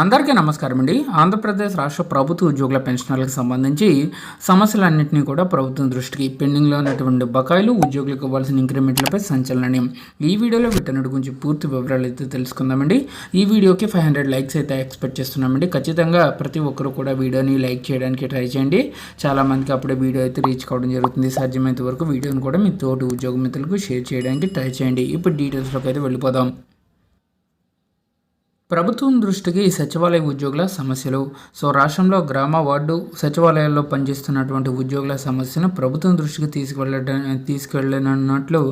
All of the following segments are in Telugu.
అందరికీ నమస్కారం అండి. ఆంధ్రప్రదేశ్ రాష్ట్ర ప్రభుత్వ ఉద్యోగుల పెన్షనర్లకు సంబంధించి సమస్యలన్నింటినీ కూడా ప్రభుత్వం దృష్టికి పెండింగ్లో ఉన్నటువంటి బకాయిలు ఉద్యోగులకు ఇవ్వాల్సిన ఇంక్రిమెంట్లపై సంచలనం ఈ వీడియోలో వీటన్నిటి గురించి పూర్తి వివరాలు అయితే తెలుసుకుందామండి. ఈ వీడియోకి ఫైవ్ హండ్రెడ్ లైక్స్ అయితే ఎక్స్పెక్ట్ చేస్తున్నామండి. ఖచ్చితంగా ప్రతి ఒక్కరు కూడా వీడియోని లైక్ చేయడానికి ట్రై చేయండి. చాలామందికి అప్పుడే వీడియో అయితే రీచ్ కావడం జరుగుతుంది. సాధ్యమైనంత వరకు వీడియోని కూడా మీ తోటి ఉద్యోగ మిత్రులకు షేర్ చేయడానికి ట్రై చేయండి. ఇప్పుడు డీటెయిల్స్లోకి అయితే వెళ్ళిపోదాం. ప్రభుత్వం దృష్టికి సచివాలయ ఉద్యోగుల సమస్యలు. సో రాష్ట్రంలో గ్రామ వార్డు సచివాలయాల్లో పనిచేస్తున్నటువంటి ఉద్యోగుల సమస్యను ప్రభుత్వం దృష్టికి తీసుకువెళ్ళ తీసుకెళ్ళనున్నట్లు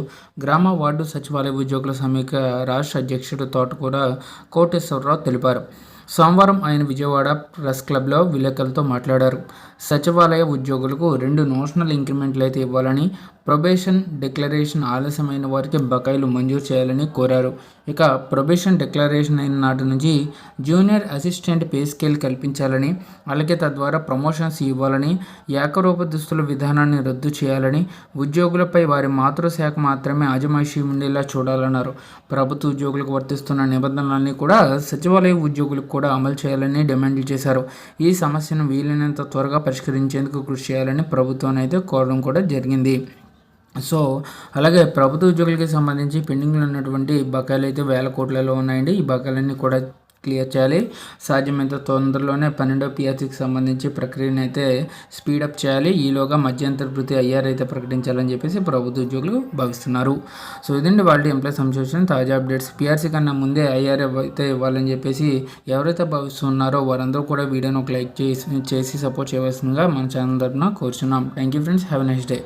గ్రామ వార్డు సచివాలయ ఉద్యోగుల సమీక రాష్ట్ర అధ్యక్షుడు తోటకూర కోటేశ్వరరావు తెలిపారు. సోమవారం ఆయన విజయవాడ ప్రెస్ క్లబ్లో విలేకరులతో మాట్లాడారు. సచివాలయ ఉద్యోగులకు రెండు నోషనల్ ఇంక్రిమెంట్లు అయితే ఇవ్వాలని ప్రొబేషన్ డిక్లరేషన్ ఆలస్యమైన వారికి బకాయిలు మంజూరు చేయాలని కోరారు. ఇక ప్రొబేషన్ డిక్లరేషన్ అయిన నాటి నుంచి జూనియర్ అసిస్టెంట్ పే స్కేల్ కల్పించాలని అలాగే తద్వారా ప్రమోషన్స్ ఇవ్వాలని ఏకరూప దుస్తుల విధానాన్ని రద్దు చేయాలని ఉద్యోగులపై వారి మాతృశాఖ మాత్రమే ఆజమాయిషీ ఉండేలా చూడాలన్నారు. ప్రభుత్వ ఉద్యోగులకు వర్తిస్తున్న నిబంధనలన్నీ కూడా సచివాలయ ఉద్యోగులకు కూడా అమలు చేయాలని డిమాండ్లు చేశారు. ఈ సమస్యను వీలైనంత త్వరగా పరిష్కరించేందుకు కృషి చేయాలని ప్రభుత్వాన్ని అయితే కోరడం కూడా జరిగింది. సో అలాగే ప్రభుత్వ ఉద్యోగులకి సంబంధించి పెండింగ్లో ఉన్నటువంటి బకాయిలు అయితే వేల కోట్లలో ఉన్నాయండి. ఈ బకాయిలన్నీ కూడా క్లియర్ చేయాలి. సాధ్యమైనంత తొందరలోనే పన్నెండో పిఆర్సీకి సంబంధించి ప్రక్రియను అయితే స్పీడప్ చేయాలి. ఈలోగా మధ్యంతర భృతి ఐఆర్ అయితే ప్రకటించాలని చెప్పేసి ప్రభుత్వ ఉద్యోగులు భావిస్తున్నారు. సో ఇదండి వాళ్ళ ఎంప్లాయ్ సంశోషణ తాజా అప్డేట్స్. పిఆర్సీ కన్నా ముందే ఐఆర్ అయితే ఇవ్వాలని చెప్పేసి ఎవరైతే భావిస్తున్నారో వారందరూ కూడా వీడియోను ఒక లైక్ చేసి చేసి సపోర్ట్ చేయవలసిందిగా మన ఛానల్ తరఫున కోరుచున్నాం. Thank you friends. Have next day.